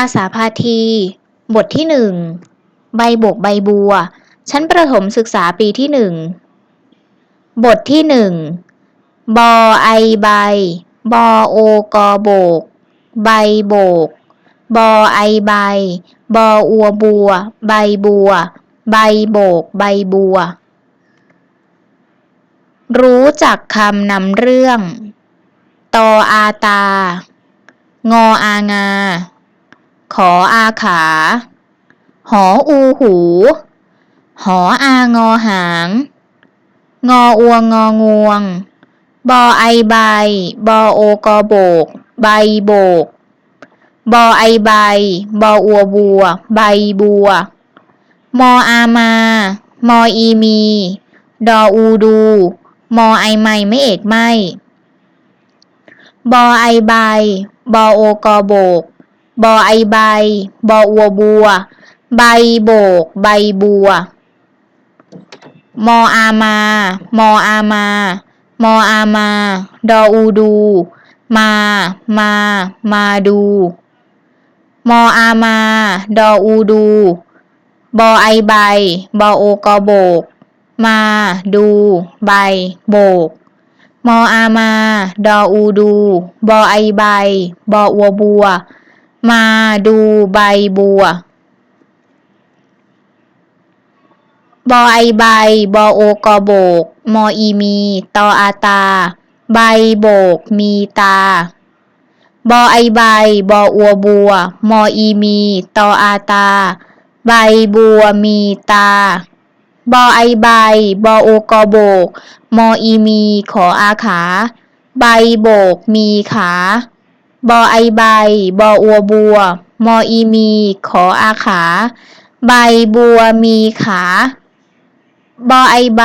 าษาพาที บทที่หนึ่ง ใบบกใบบัว ชั้นประถมศึกษาปีที่หนึ่ง บทที่หนึ่ง บอไอใบ บอโอกอโบก ใบโบก บอไอใบ บออัวบัว ใบบัว ใบโบก ใบบัว รู้จักคำนำเรื่อง ตออาตา งออางา ขออาขา หออูหู หออางอหาง งออวงงองวง บอไอใบ บอโอกอโบก ใบโบก บอไอใบ บออัวบัว ใบบัว มออามา มออีมี ดออูดู มอไอไม่ไม่เอกไม่ บอไอใบ บอโอกอโบก บอไอใบ บออัวบัว ใบโบก ใบบัว มออามา มออามา มออามา ดออูดู มา มา มาดู มออามา ดออูดู บอไอใบ บอโอกอโบก มา ดู ใบ โบกมออามา ดออูดู บอไอใบ บออัวบัว มาดูใบบัว บอไอใบ บอโอกอโบก มออีมี ตออาตา ใบโบก มีตา บอไอใบ บออัวบัว มออีมี ตออาตา ใบบัวมีตา บอไอใบ บอโอกอโบก มออีมี ขออาขา ใบโบก มีขา บอไอใบ บออัวบัว มออีมี ขออาขา ใบบัวมีขา บอไอใบ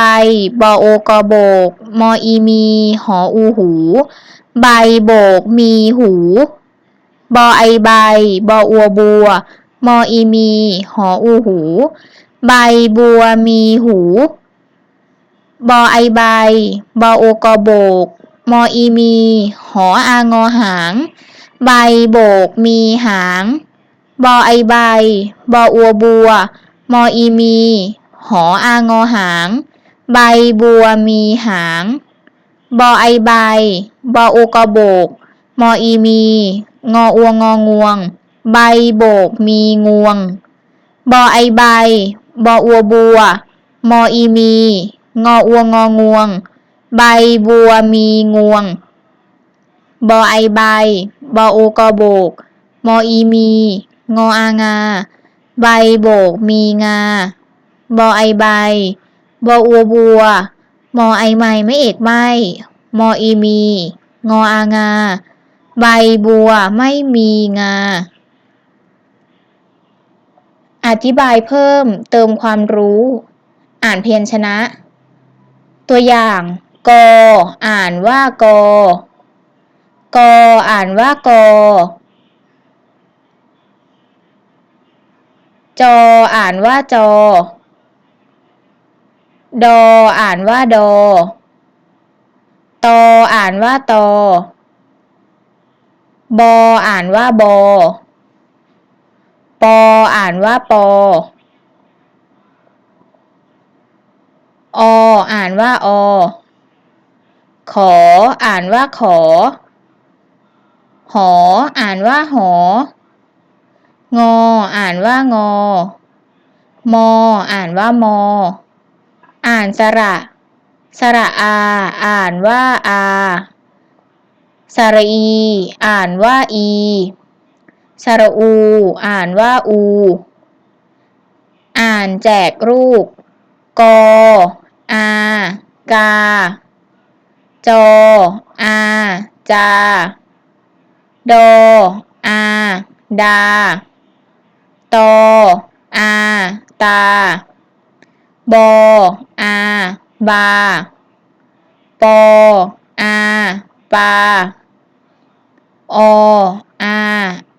บอโอกอโบก มออีมี หออูหู ใบโบกมีหู บอไอใบ บออัวบัว มออีมี หออูหู ใบบัวมีหู บอไอใบ บอโอกอโบก มออีมี หออางอหาง ใบโบกมีหาง บอไอใบ บออัวบัว มออีมี หออางอหาง ใบบัวมีหาง บอไอใบ บอโอกอโบก มออีมี งออัวงงวง ใบโบกมีงวง บอไอใบ บออัวบัว มออีมี งออัวงงวง ใบบัวมีงวง บอไอใบ บอโอกอโบก มออีมี งออางา ใบโบกมีงา บอไอใบ บออัวบัว มอไอไม่ไม่เอกไม่ มออีมี งออางา ใบบัวไม่มีงา อธิบายเพิ่มเติมความรู้ อ่านเพียญชนะ ตัวอย่าง กอ อ่านว่ากอ กอ อ่านว่ากอ จอ อ่านว่าจอ ดอ อ่านว่าดอ ตอ อ่านว่าตอ บอ อ่านว่าบอ ปอ อ่านว่าปออ อ่านว่าอ ขอ อ่านว่าขอ หอ อ่านว่าหอ งอ อ่านว่างอ มอ อ่านว่ามอ อ่านสระ สระอา อ่านว่าอาสระอี อ่านว่าอีสระอู อ่านว่าอู อ่านแจกรูป กอ อา กา จออาจาดออาดา ตออาตา บออาบา ปออาปา ออา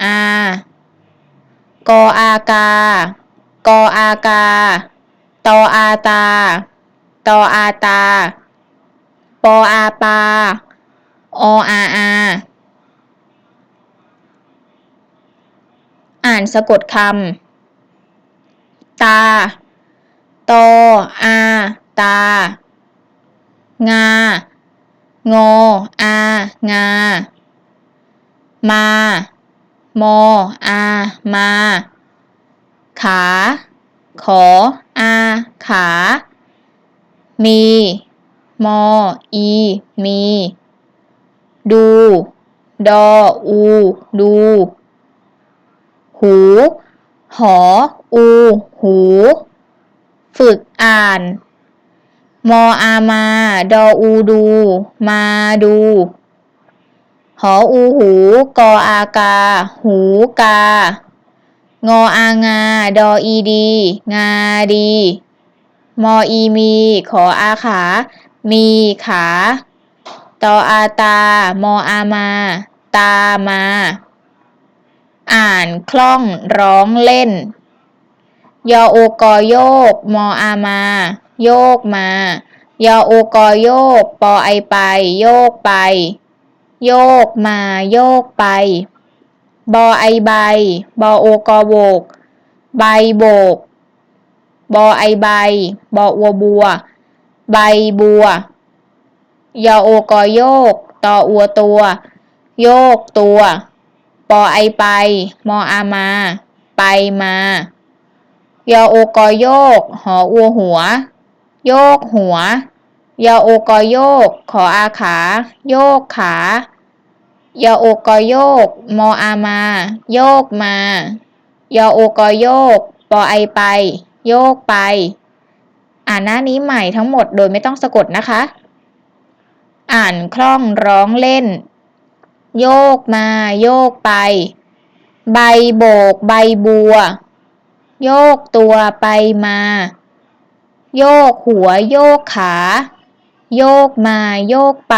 อา กออากา กออากา ตออาตา ตออาตา ปออาปา ออาอาอ่านสะกดคำ ตา ตออา ตา งา งอ อา งา มา มอ อา มา ขา ขอ อา ขา มี มอ อี มี ดู ดอ อู ดู หู หอ อู หู ฝึกอ่าน มออามา ดออูดู มาดู หออูหู กออากา หูกา งออางา ดออีดี งาดีมออีมี ขออาขา มีขา ตออาตา มออามา ตามา อ่านคล่องร้องเล่น ยอโอกอโยก มออามา โยกมา ยอโอกอโยก ปอไอไป โยกไป โยกมา โยกไป บอไอใบ บอโอกอโบก ใบโบก บอไอใบ บออัวบัว ใบบัวยอโอกอโยก ตออัวตัว โยกตัว ปอไอไป มออามา ไปมา ยอโอกอโยก หออัวหัว โยกหัว ยอโอกอโยก ขออาขา โยกขายอโอกอโยก มออามา โยกมา ยอโอกอโยก ปอไอไป โยกไป อ่านหน้านี้ใหม่ทั้งหมดโดยไม่ต้องสะกดนะคะ อ่านคล่องร้องเล่น โยกมา โยกไป ใบโบก ใบบัว โยกตัวไปมา โยกหัว โยกขา โยกมา โยกไป